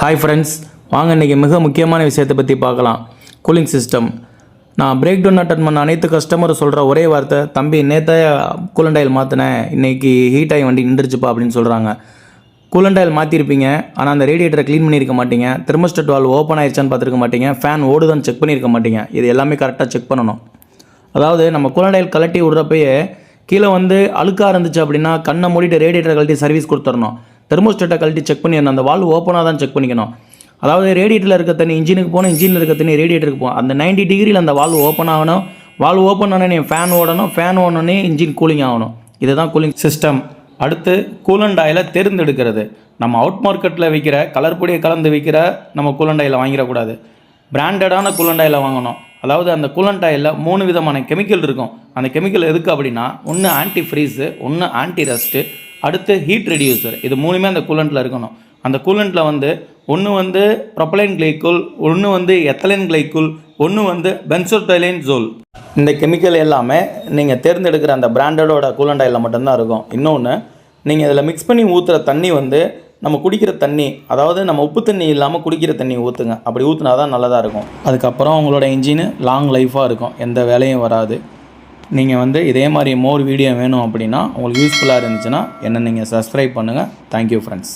Hi friends வாங்க இன்றைக்கி மிக முக்கியமான விஷயத்தை பற்றி பார்க்கலாம். கூலிங் சிஸ்டம் நான் பிரேக் டவுன் அட்டன் பண்ண அனைத்து கஸ்டமரும் சொல்கிற ஒரே வார்த்தை தம்பி நேற்று கூலண்டாயில் மாற்றினேன் இன்றைக்கி ஹீட் ஆகி வண்டி நின்றுச்சுப்பா அப்படின்னு சொல்கிறாங்க கூலண்டாயில் மாற்றிருப்பீங்க ஆனால் அந்த ரேடியேட்டரை க்ளீன் பண்ணியிருக்க மாட்டீங்க. தெர்மோஸ்டட் வால் ஓப்பன் ஆயிடுச்சான்னு பார்த்துருக்க மாட்டீங்க. ஃபேன் ஓடுதான்னு செக் பண்ணியிருக்க மாட்டீங்க. இது எல்லாமே கரெக்டாக செக் பண்ணணும். அதாவது நம்ம கூலண்டாயில் கலட்டி விட்றப்பயே கீழே வந்து அழுக்காக இருந்துச்சு அப்படின்னா கண்ணை மூடிட்டு ரேடியேட்டரை கழட்டி சர்வீஸ் கொடுத்துடணும். தெர்மோஸ்டேட்டை கழட்டி செக் பண்ணிடணும். அந்த வால்வ் ஓப்பனாக தான் செக் பண்ணிக்கணும். அதாவது ரேடியேட்டரில் இருக்க தண்ணி இன்ஜினுக்கு போகணும் இன்ஜினில் இருக்க தண்ணி ரேடியேட்டருக்கு போகும் அந்த 90 டிகிரியில் அந்த வால்வ் ஓப்பன் ஆகணும். வால்வ் ஓப்பன் ஆனே ஃபேன் ஓடணும். ஃபேன் ஓடனே இன்ஜின் கூலிங் ஆகணும். இதுதான் கூலிங் சிஸ்டம் அடுத்து கூலண்ட் ஆயிலை தேர்ந்தெடுக்கிறது. நம்ம அவுட் மார்க்கெட்டில் விற்கிற கலர் பொடியை கலந்து விற்கிற நம்ம கூலண்ட் ஆயிலை வாங்கிடக்கூடாது. பிராண்டடான கூலண்ட் ஆயிலை வாங்கணும். அதாவது அந்த கூலண்ட் ஆயிலில் மூணு விதமான கெமிக்கல் இருக்கும். அந்த கெமிக்கல் எதுக்கு அப்படின்னா ஒன்று ஆன்டி ஃப்ரீஸு ஒன்று ஆன்டி ரஸ்ட்டு அடுத்து ஹீட் ரெடியூசர் இது மூணுமே அந்த கூலண்ட்டில் இருக்கணும். அந்த கூலண்ட்டில் வந்து ஒன்று வந்து ப்ரொப்பலைன் கிளைக்குல் ஒன்று வந்து எத்தலைன் கிளைக்குல் ஒன்று வந்து பென்சோட்டைலைன் ஜோல் இந்த கெமிக்கல் எல்லாமே நீங்கள் தேர்ந்தெடுக்கிற அந்த பிராண்டடோட கூலண்ட் ஆயிலில் மட்டும்தான் இருக்கும். இன்னொன்று நீங்கள் இதில் மிக்ஸ் பண்ணி ஊற்றுற தண்ணி வந்து நம்ம குடிக்கிற தண்ணி அதாவது நம்ம உப்பு தண்ணி இல்லாமல் குடிக்கிற தண்ணி ஊற்றுங்க அப்படி ஊற்றுனா தான் நல்லதாக இருக்கும். அதுக்கப்புறம் உங்களோட இன்ஜின் லாங் லைஃபாக இருக்கும். எந்த வேலையும் வராது. நீங்கள் வந்து இதே மாதிரி மோர் வீடியோ வேணும் அப்படின்னா உங்களுக்கு யூஸ்ஃபுல்லாக இருந்துச்சுன்னா என்ன நீங்கள் சப்ஸ்கிரைப் பண்ணுங்கள் தேங்க்யூ ஃப்ரெண்ட்ஸ்